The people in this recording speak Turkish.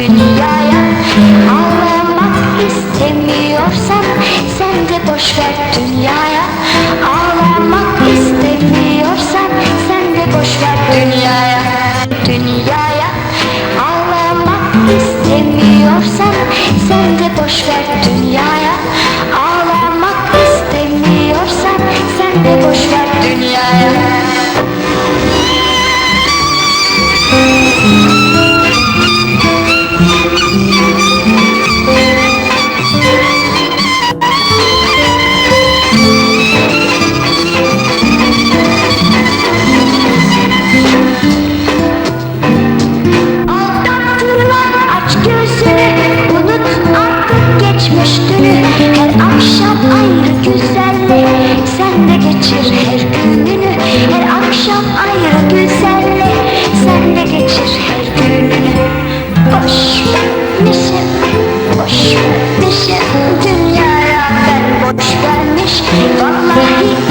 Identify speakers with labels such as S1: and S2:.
S1: dünyaya. Ağlamak istemiyorsan sen de boş ver dünyaya. Ağlamak istemiyorsan sen de boş ver dünyaya. Dünyaya. Ağlamak istemiyorsan sen de boş ver dünyaya. Ağlamak istemiyorsan sen de boş ver dünyaya boş vermişim Dünyaya ben boş vermiş Vallahi